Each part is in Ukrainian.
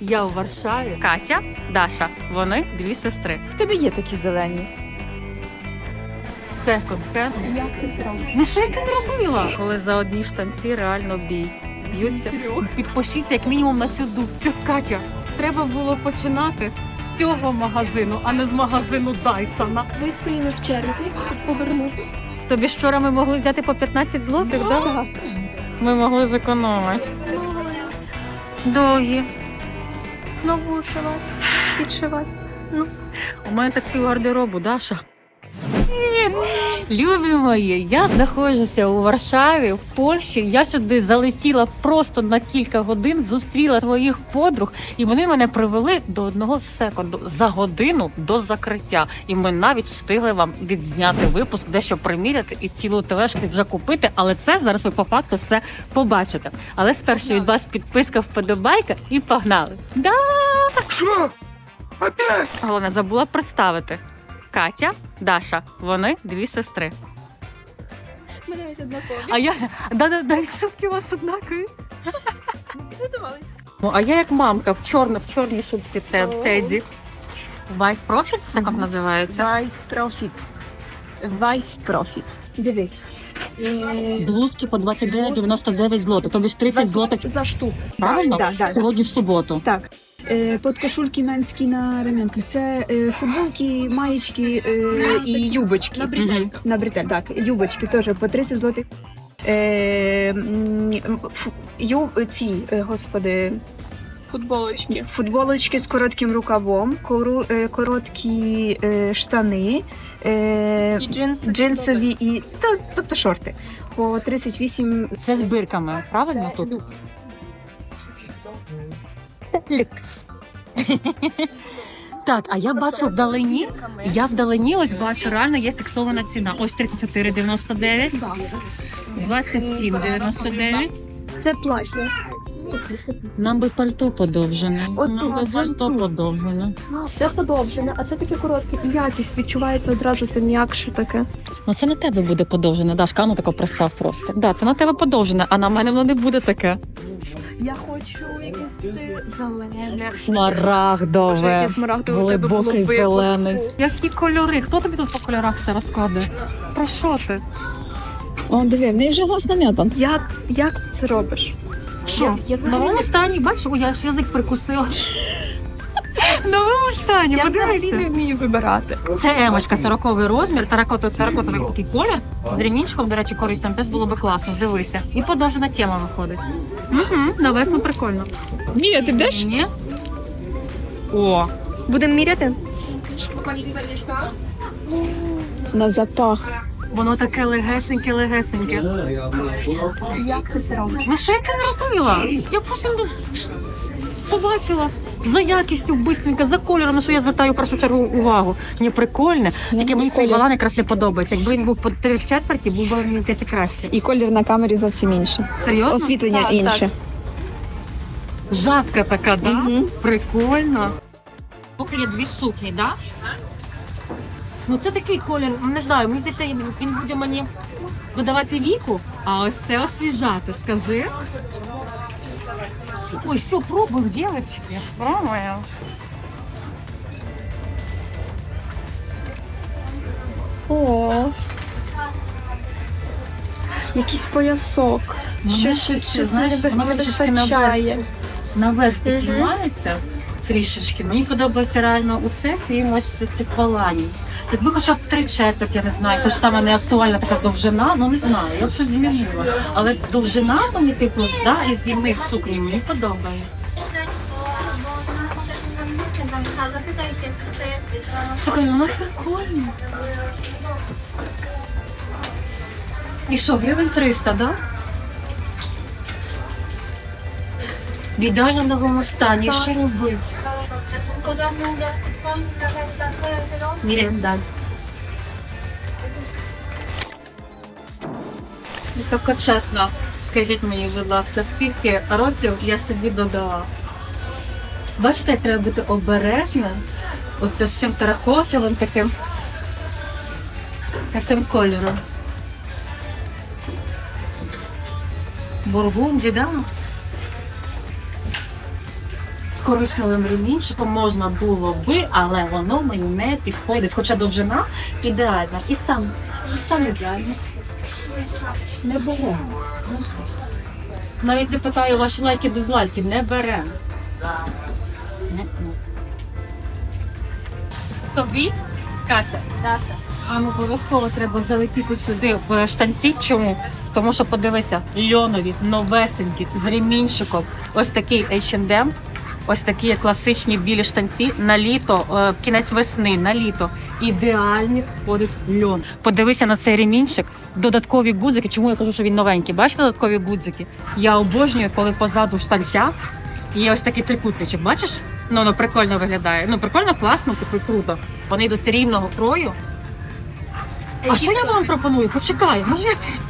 Я у Варшаві. Катя, Даша. Вони дві сестри. В тебе є такі зелені. Секонд хенд. Як ти зробив? Ну що я це не робила? Коли за одні штанці реально бій. Б'ються. Підпишіться як мінімум на цю дубцю. Катя, треба було починати з цього магазину, а не з магазину Дайсона. Ми стоїмо в черзі, щоб повернутися. Тобі вчора ми могли взяти по 15 злотих, так? Да? Ми могли зекономити. Довгі. Знову шивати, підшивати. У мене так пів гардеробу, Даша. Любі мої, я знаходжуся у Варшаві, в Польщі. Я сюди залетіла просто на кілька годин, зустріла своїх подруг, і вони мене привели до одного секунду за годину до закриття. І ми навіть встигли вам відзняти випуск, дещо приміряти і цілу тележку вже купити. Але це зараз ви по факту все побачите. Але спершу від вас підписка, вподобайка і погнали. Да! Що? Опять? Головне, забула представити. Катя, Даша, вони дві сестри. Ми навіть однакові. А я да, да, да, шубки у вас однакові. Задумались. Ну, а я як мамка в чорно, в чорній шубці те, О. Теді. White Profit, це як називається? White Profit. White Profit. Дивись. Блузки по 29,99 злотих, тобі ж 30 злотих. За штуку. Правильно? Да, да, Сьогодні в суботу. Так. Е, Подкошульки менські на ремінках. Це е, футболки, маєчки е, і юбочки. На бретельках. На бретель, так. Юбочки теж по 30 злотих. Ю, ці, господи, Футболочки. футболочки з коротким рукавом, кору, е, короткі е, штани, е, І джинси. джинсові і та, тобто шорти. По 38 Це з бирками, правильно тут? Це люкс. Так, а я бачу вдалині, я вдалині ось бачу, реально є фіксована ціна. Ось 34,99, 27,99. Це плащ. Нам би пальто подовжене. От Нам би тут, пальто подовжене. Це подовжене, а це таке коротке. І якість відчувається одразу це м'якше таке. Ну це на тебе буде подовжене, Дашка, ну тако пристав просто. Да, це на тебе подовжене, а на мене воно не буде таке. Я хочу якесь е, зелене. Боже, Смарагдове. яке смарагдове у тебе було Глибокий випуску. зелений. Які кольори? Хто тобі тут по кольорах все розкладе? Про що ти? О, диви, в неї вже глас нам'ятан. Як, як ти це робиш? Що? Я В новому стані, бачиш, Ой, я ж язик прикусила. Новому стані, Я взагалі не подивися. вмію вибирати. Це емочка, 40 розмір, теракотовий теракотовий такий колір. З ремінчиком, до речі, корисним, теж було би класно, дивися. І подовжена тема виходить. Угу, на весну прикольно. Міря, ти будеш? Ні? О, Будемо міряти? На запах. воно таке легесеньке, легесеньке. Як ти це робиш? Ну що я це не робила? Я просто побачила за якістю бистренько, за кольором, що я звертаю в першу чергу увагу. Ні, прикольне. Тільки мені цей балан якраз не подобається. Якби він був по три в четверті, був би мені здається, краще. І колір на камері зовсім інший. Серйозно? Освітлення Так, інше. Жатка така, да? Мгм. Прикольно. Поки є дві сукні, да? Ну це такий колір, ну, не знаю, мені здається, він буде мені додавати віку, а ось це освіжати, скажи. Ой, все, пробуем, девочки. Пробуем. О. Якийсь поясок. Ну, Щось, щось, щось, щось знаєш, воно не трішки вистачає. Наверх підіймається трішечки. Мені подобається реально усе, крім ось цих баланів. Якби хоча б три четверті, я не знаю, те ж саме не актуальна така довжина, ну не знаю, я б щось змінила. Але довжина мені, типу, да, і, і низ сукні мені подобається. Слухай, ну воно прикольно. І що, гривень 300, так? да? В ідеально новому стані. Що робити? Далі. Ну, Тільки чесно, скажіть мені, будь ласка, скільки років я собі додала? Бачите, треба бути обережним. Оце з цим теракотилом таким. Таким кольором. Бургунді, да? Коричневим ремінчиком можна було би, але воно мені не підходить. Хоча довжина ідеальна. І стан, і стан ідеальний. Не беремо. Навіть не питаю ваші лайки, дизлайки, не беремо. Не-не. Тобі, Катя, а ну обов'язково треба залетіти сюди в штанці. Чому? Тому що подивися, льонові, новесенькі, з ремінчиком. Ось такий H&M, ось такі класичні білі штанці на літо, е, кінець весни, на літо. Ідеальний подис льон. Подивися на цей ремінчик, додаткові гудзики. Чому я кажу, що він новенький? Бачите додаткові гудзики? Я обожнюю, коли позаду штанця є ось такий трикутничок. Бачиш? Ну, воно прикольно виглядає. Ну, прикольно, класно, типу, круто. Вони йдуть рівного крою. А що я вам пропоную? Почекай, може я всі-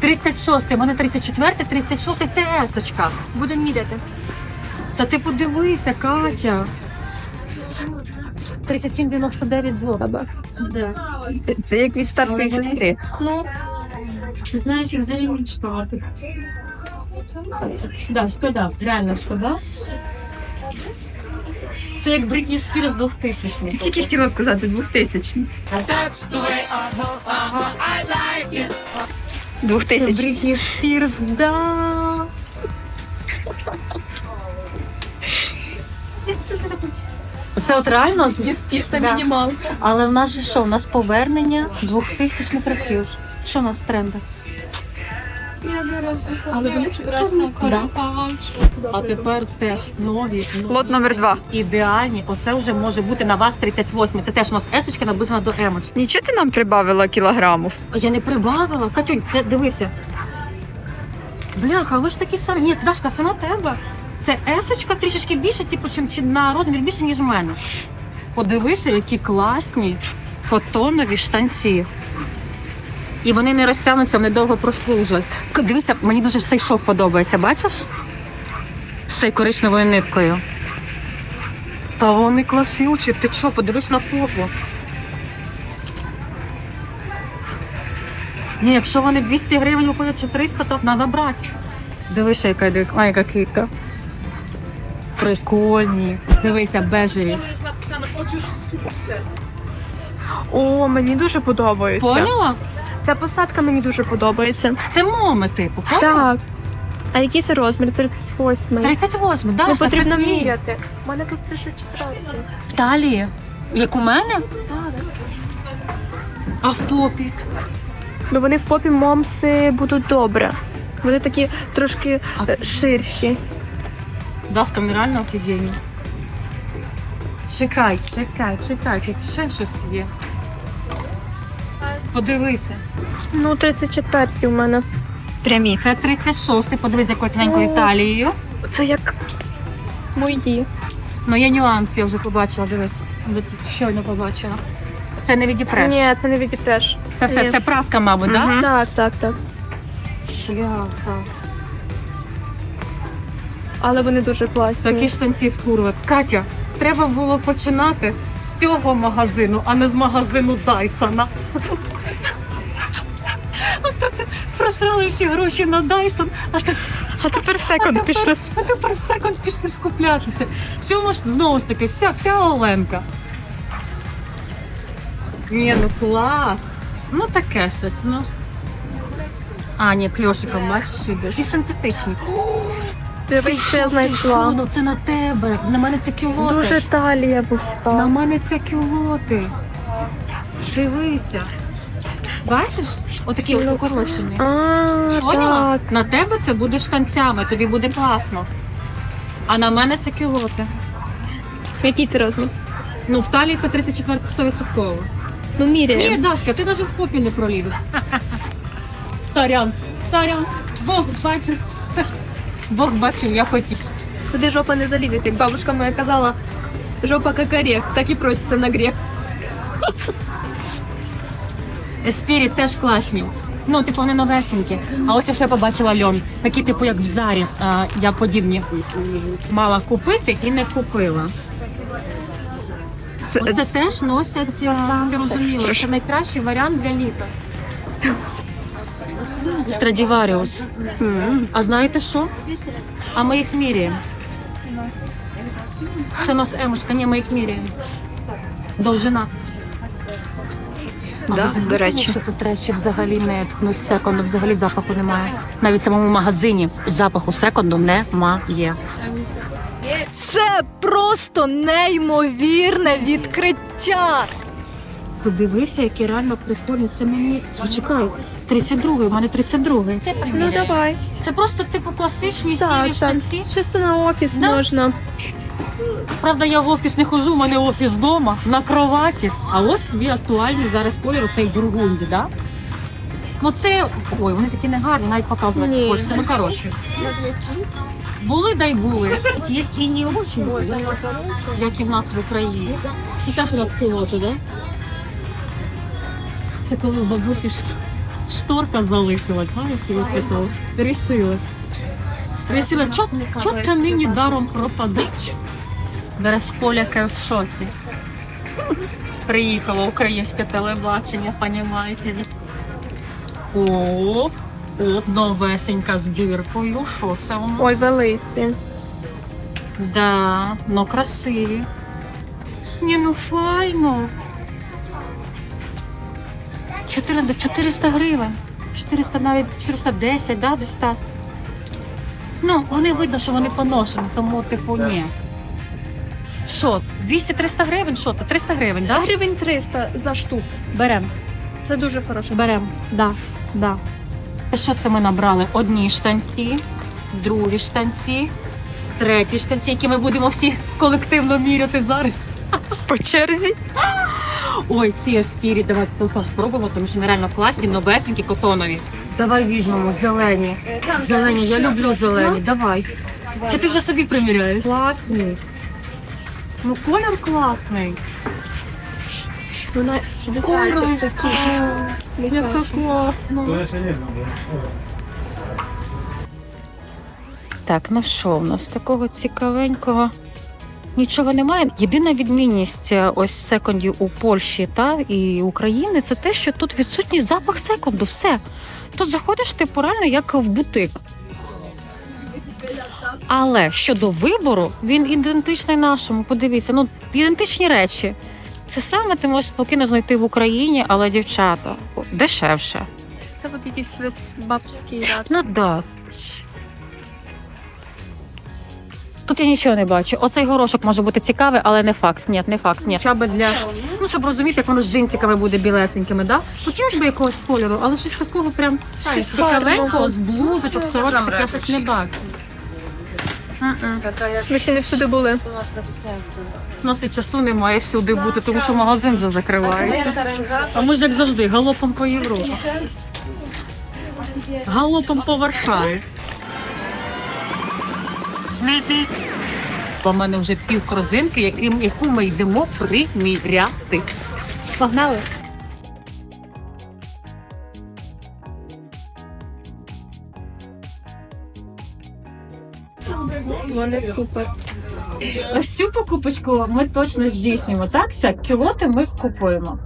36, у мене 34, 36 це есочка. Будемо міряти. Та ти подивися, Катя. 37,99 злоба. Да. Це як від старшої сестри. Ну, ти знаєш, їх взагалі не чекати. Да, шкода, реально шкода. Це як Бритні Спірс 2000 Тільки хотіла сказати 2000. Це 2000. Бритні Спірс, да. Це от реально з Спірста мінімал. Але в нас же що? У нас повернення 2000-х років. Що у нас в трендах? Але вони прекрасно А тепер теж нові. нові Лот номер два. Ідеальні. Оце вже може бути на вас 38. Це теж у нас есочка наближена до емочки. Нічого ти нам прибавила кілограмів? А я не прибавила. Катюнь, це дивися. Бляха, ви ж такі самі. Ні, Дашка, це на тебе. Це есочка трішечки більше, типу, чим, чи на розмір більше, ніж в мене. Подивися, які класні котонові штанці. І вони не розтягнуться, вони довго прослужать. Дивися, мені дуже цей шов подобається, бачиш? З цією коричневою ниткою. Та вони класнючі. Ти що, подивись на попу. Ні, якщо вони 200 гривень виходять чи 300, то треба брати. Дивися, яка яка кітка. Прикольні. Дивися, бежеві. О, мені дуже подобається. Поняла? Ця посадка мені дуже подобається. Це моми, типу. Поняла? Так. А який це розмір? 38. 38, да, це потрібно міряти. У мене тут 34. В талії. Як у мене? А в попі? Ну вони в попі момси будуть добре. Вони такі трошки е, ширші. Дашка, ми реально офігенні. Чекай, чекай, чекай, тут ще щось є. Подивися. Ну, 34 у мене. Прямі. Це 36, подивись, якою тоненькою талією. Це як мої. Ну, є нюанс, я вже побачила, дивись. Щойно побачила. Це не відіпреш. Ні, це не відіпреш. Це все, Ні. це праска, мабуть, так? Мгм. Так, так, так. Шляха. Але вони дуже класні. Такі штанці з курви. Катя, треба було починати з цього магазину, а не з магазину Дайсона. Просрали всі гроші на Дайсон, а ти А тепер в секунд пішли. А тепер в секунд пішли скуплятися. В цьому ж знову ж таки вся, вся Оленка. Ні, ну клас. Ну таке щось, ну. А, ні, кльошиком, бачиш, іде. І синтетичні. Дивись, що я Ти знайшла. Ну це на тебе. На мене це кілоти. Дуже талія На мене це кілоти. Дивися. Бачиш? Отакі от укорочені. А, Поняла? так. На тебе це буде штанцями, тобі буде класно. А на мене це кілоти. Який це розмір? Ну, в талії це 34 100%. Ну, Ні, міряємо. Дашка, ти навіть в попі не пролізеш. Сорян, сорян, Бог бачив. Бог бачив, я хотів. Сюди жопа не залізе. Як бабушка моя казала, жопа як орех, так і проситься на грех. Спіріт теж класні. Ну, типу, вони новесенькі. А ось я ще побачила льон. Такі, типу, як в зарі. А, я подібні мала купити і не купила. Це, Оце теж носять, ти розуміла, це найкращий варіант для літа. Страдіваріус. А знаєте що? А ми їх міряємо. Це у нас емочка, ні, ми їх міряємо. Довжина. Да, Магазин до речі. Що тут речі взагалі не тхнуть секунду, взагалі запаху немає. Навіть в самому магазині запаху секунду немає. Це просто неймовірне відкриття. Подивися, які реально прикольні. Це мені. Чекай, 32-й, у мене 32-й. Це Ну давай. Це просто типу класичні Так, сірі так. штанці. Чисто на офіс Да. можна. Правда, я в офіс не ходжу, у мене офіс вдома, на кроваті. А ось тобі актуальний зараз колір цей бургунді, да? Ну це. Ой, вони такі негарні, навіть показувати Ні. хочеться. Ну коротше. Були, дай були. Є і не очень, як і в нас в Україні. І теж у нас колоти, да? Це коли в бабусі ш- шторка залишилась, знаєш, це от. Рішили. Рішили, чо, чо тканині даром пропадать? Березполяка в шоці. Приїхало українське телебачення, понімаєте? О, от новесенька з біркою. Що це у нас? Ой, великі. Да, ну красиві. Ні, ну файно. 400, 400 гривень. 400 навіть 410, да, десь так. Ну, вони видно, що вони поношені, тому типу ні. Що, 200-300 гривень? Що це? 300 гривень, да? Гривень 300 за штуку. Берем. Це дуже хороше. Берем. Да, да. Що це ми набрали? Одні штанці, другі штанці, треті штанці, які ми будемо всі колективно міряти зараз. По черзі. Ой, ці аспірі, давай спробуємо, тому що нереально класні, новесенькі, котонові. Давай візьмемо зелені. Зелені, я люблю зелені. Давай. Чи ти вже собі приміряєш? Класний. Ну, колір класний. Вона. Яка класна. Так, ну що в нас такого цікавенького? Нічого немає. Єдина відмінність е, ось секондів у Польщі та і України це те, що тут відсутній запах секунду. Все. Тут заходиш типу реально як в бутик. Але щодо вибору, він ідентичний нашому. Подивіться, ну ідентичні речі. Це саме ти можеш спокійно знайти в Україні, але дівчата дешевше. Це от якийсь весь бабський рад. Ну да. Тут я нічого не бачу. Оцей горошок може бути цікавий, але не факт. Ні, не факт. Ні. Хоча б для ну щоб розуміти, як воно з джинсиками буде білесенькими, да? Хотілося б якогось кольору, але щось такого прям цікавенького з блузочок, сорочок я щось не бачу. М-м. Ще не всюди були. У нас і часу немає всюди бути, тому що магазин вже закривається. А ми ж як завжди, галопом по Європі. Галопом по Варшаві. У мене вже пів корзинки, яким- яку ми йдемо приміряти. Погнали. Вони супер. Ось цю покупочку ми точно здійснюємо. Так, все, кілоти ми купуємо.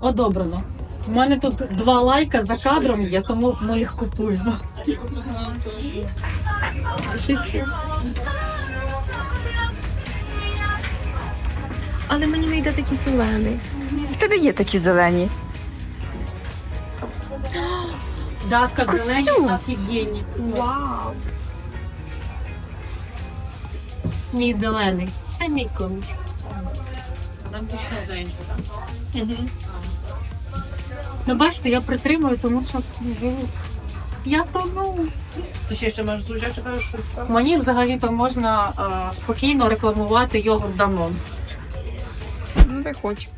Одобрено. У мене тут два лайка за кадром є, тому ми їх купуємо. Пишіть. Але мені не йде такий зелений. В тебе є такі зелені. Датка Костюм. зелені офігенні. Вау. Мій зелений. Це мій комусь. Нам пішло Мгм. Ну, бачите, я притримую, тому що ну, я тону. Ти ще ще маєш зужя, читаєш щось там? Мені взагалі-то можна а, спокійно рекламувати йогурт Данон. Ну, ти хоч.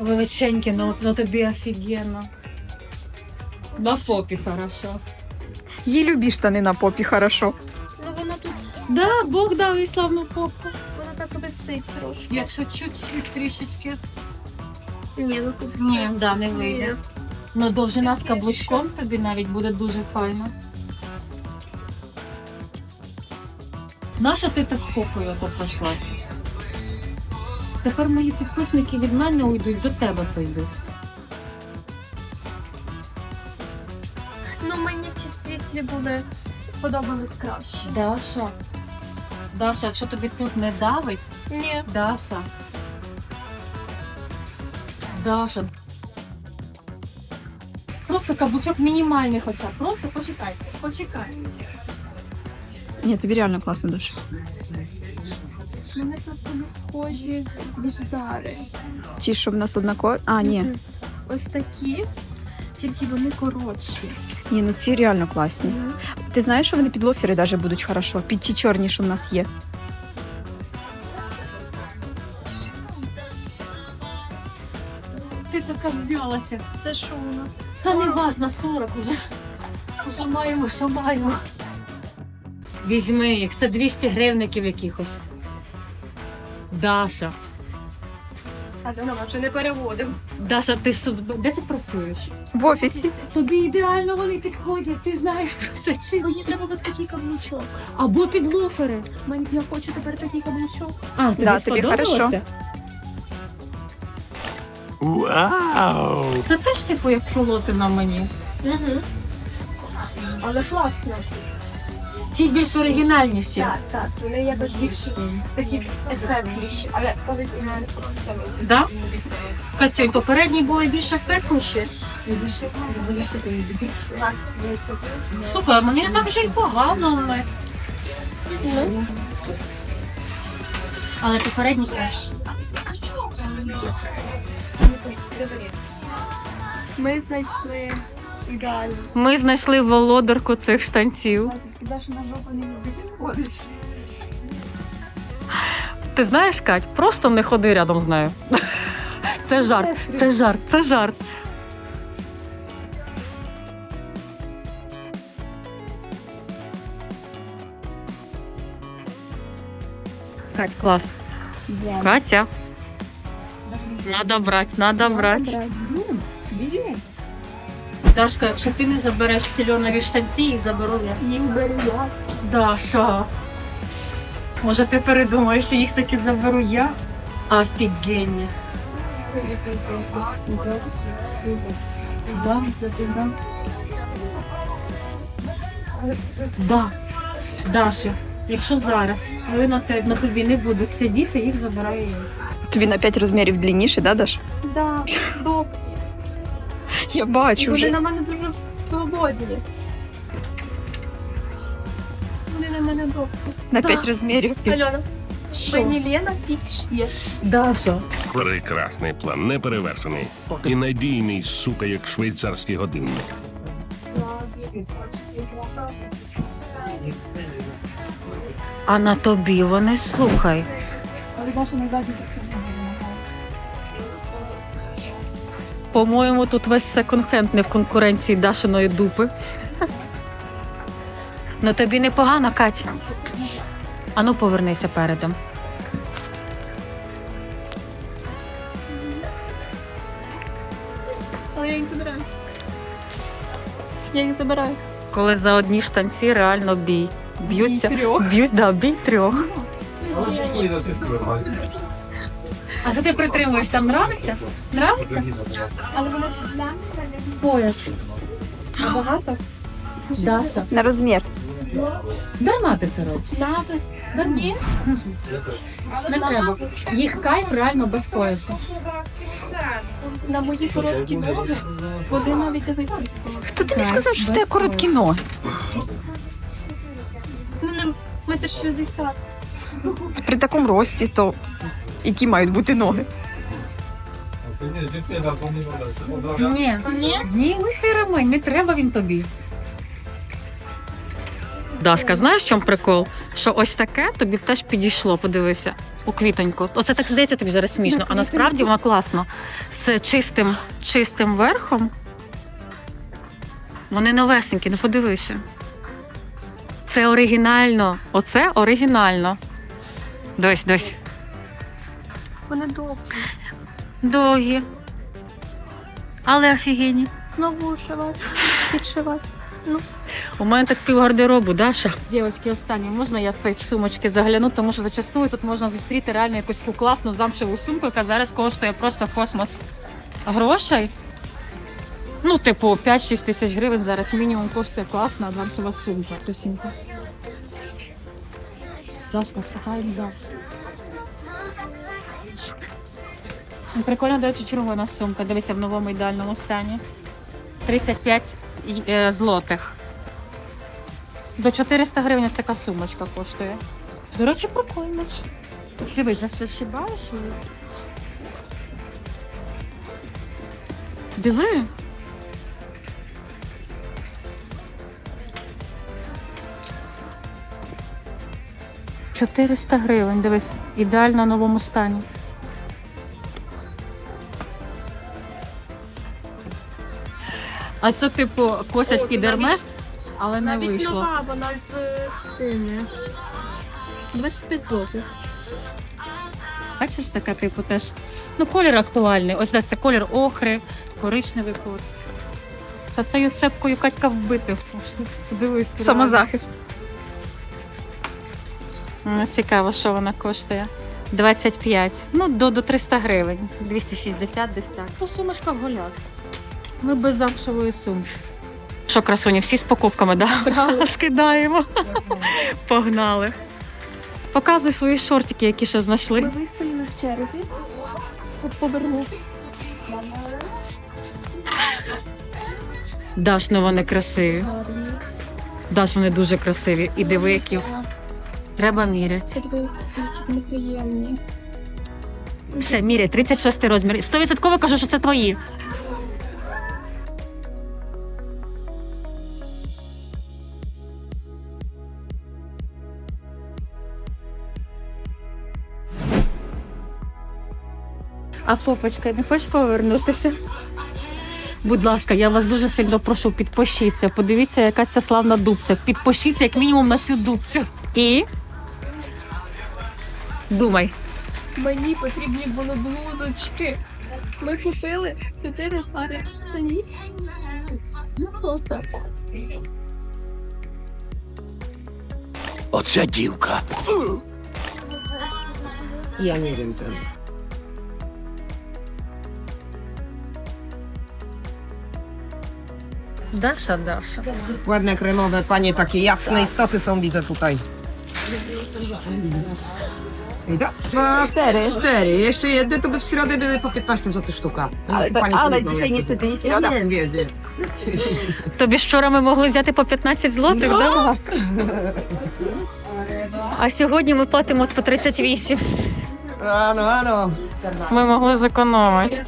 Величенький, ну, ну тобі офігенно. На фопі хорошо. Їй любі штани на попі, хорошо. Ну воно тут, Да, Бог дав їй славну попку. воно так висить трошки. Якщо чуть-чуть трішечки. Ні, ну тут. Ні, да, не вийде. Ну, довжина з каблучком тобі навіть буде дуже файно. Наша ти так то пройшлася? Тепер мої підписники від мене уйдуть, до тебе прийдуть. Ну мені ці світлі були сподобались краще. Даша. Даша, якщо тобі тут не давить, Ні. Даша. Даша. Просто каблучок мінімальний хоча. б. Просто почекай. Почекай. Ні, тобі реально класно дуже. Вони просто не схожі від Зари. Ті, що в нас однакові. А, ні. Ось такі, тільки вони коротші. Ні, ну ці реально класні. Ти знаєш, що вони під лофери навіть будуть хорошо, під ті чорні, що в нас є. Ти така взялася. Це що у нас? Та не важно, 40 уже. Уже маємо, що маємо. Візьми їх, це 200 гривників якихось. Даша. Альона, ми вже не переводимо. Даша, ти що, де ти працюєш? В офісі. Тобі ідеально вони підходять, ти знаєш про це чи Мені треба ось такий каблучок. Або під лофери. Мені я хочу тепер такий каблучок. А, тобі Да, тобі хорошо. Вау! Це теж типу як солоти на мені. Угу. Але класно. Ті більш оригінальніші. Так, так. Вони якось більш такі ефектніші. Але коли знімаєш Да? Катюнь, попередні були більш ефектніші. Слухай, мені там вже й погано, але. Але попередні краще. Ми знайшли ідеально. Ми знайшли володарку цих штанців. Навіть на жопу не виходить. Ти знаєш, Кать, просто не ходи рядом з нею. Це жарт, це жарт, це жарт. Кать, клас. Катя. Надо брать, надо брать. Дашка, якщо ти не забереш цільонові штанці, їх заберу я. Їх беру я. Даша. Може, ти передумаєш, що їх таки заберу я? Офігенні. Да. Даша, якщо зараз, коли на, тобі не будуть сидіти, їх забираю я. Тобі на 5 розмірів длинніше, да, Даш? Да, добре. Я бачу Вони вже. на мене дуже свободні. Вони на мене добрі. На 5 розмірів. Альона, мені Лена підшє. Даша. Прекрасний план, неперевершений. І надійний, сука, як швейцарський годинник. А на тобі вони слухай. По-моєму, тут весь секонд-хенд не в конкуренції Дашиної дупи. Ну тобі непогано, Кать. Ану, повернися передом. Але я їх забираю. Я їх забираю. Коли за одні штанці реально бій. Б'ються. Бій трьох. Б'ють, да, бій трьох. А що ти притримуєш? Там нравиться? Нравиться? Але вони Пояс. Багато? Даша. На розмір. Дарма ти це надо. Ні. Не треба. Їх кайф реально без поясу. На мої короткі ноги. Вони навіть дивися. Хто тобі Так, сказав, що в тебе без короткі ноги? У мене метр шістдесят. При такому рості, то які мають бути ноги? Ні. Ні? Зніми цей ремень, не треба він тобі. Дашка, знаєш, в чому прикол? Що ось таке тобі б теж підійшло, подивися, у квітоньку. Оце так здається тобі зараз смішно, а насправді воно класно. З чистим, чистим верхом. Вони новесенькі, не подивися. Це оригінально. Оце оригінально. Дось, дось. Вони довгі. Довгі. Але офігенні. Знову ушивати, підшивати. У мене так пів гардеробу, Даша. Дівчатки, останнє, можна я цей в сумочки загляну, тому що зачастую тут можна зустріти реально якусь класну замшеву сумку, яка зараз коштує просто космос грошей. Ну, типу, 5-6 тисяч гривень зараз мінімум коштує класна адвансова сумка. Тусінка. Дашка, слухай, да. Прикольно, до речі, червона сумка. Дивися в новому ідеальному стані. 35 е, злотих. До 400 гривень ось така сумочка коштує. До речі, прикольно. Дивись, зашибаєш її? Диви. Чотириста гривень, дивись, ідеально в новому стані. А це типу косять під Ермес, але не Навіть вийшло. нова, вона з цими. 25 злотих. Бачиш, така, типу, теж. Ну, колір актуальний. Ось да, це колір охри, коричневий колір. Та цією цепкою Катька вбити. можна. Дивись. Самозахист. М, Цікаво, що вона коштує. 25. Ну, до, до 300 гривень. 260 десь так. Ну, сумочка в голяк. Ми без замшової сумки. Що, красуні, всі з покупками, да? Скидаємо. Погнали. Показуй свої шортики, які ще Ми знайшли. виставили в черзі. От повернутися. Даш, ну вони красиві. Даш, вони дуже красиві. І диви, які. Треба міряти. Це такі неприємні. Все, міряй, 36 розмір. 100% кажу, що це твої. А попочка, не хочеш повернутися? Будь ласка, я вас дуже сильно прошу, підпишіться. Подивіться, яка це славна дубця. Підпишіться як мінімум на цю дубцю. І думай. Мені потрібні були блузочки. Ми купили чотири пари штанів. Ну. Оця дівка. Я не wiem Даша, Даша. Ładne kremowe, panie takie jasne istoty są widzę tutaj. Da- Dwa, cztery. Cztery. Jeszcze jedne to by w środę były po 15 zł sztuka. Ale, ale dzisiaj niestety nie środa. Nie wiem, wiem. Тобі ж вчора ми могли взяти по 15 злотих, Ну, да? А сьогодні ми платимо по 38. Ano, ano. Ми могли зекономити.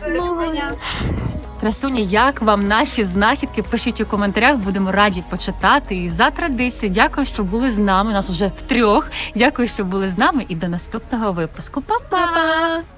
Красуні, як вам наші знахідки? Пишіть у коментарях, будемо раді почитати. І за традицією, дякую, що були з нами. Нас уже втрьох. Дякую, що були з нами. І до наступного випуску. Па-па!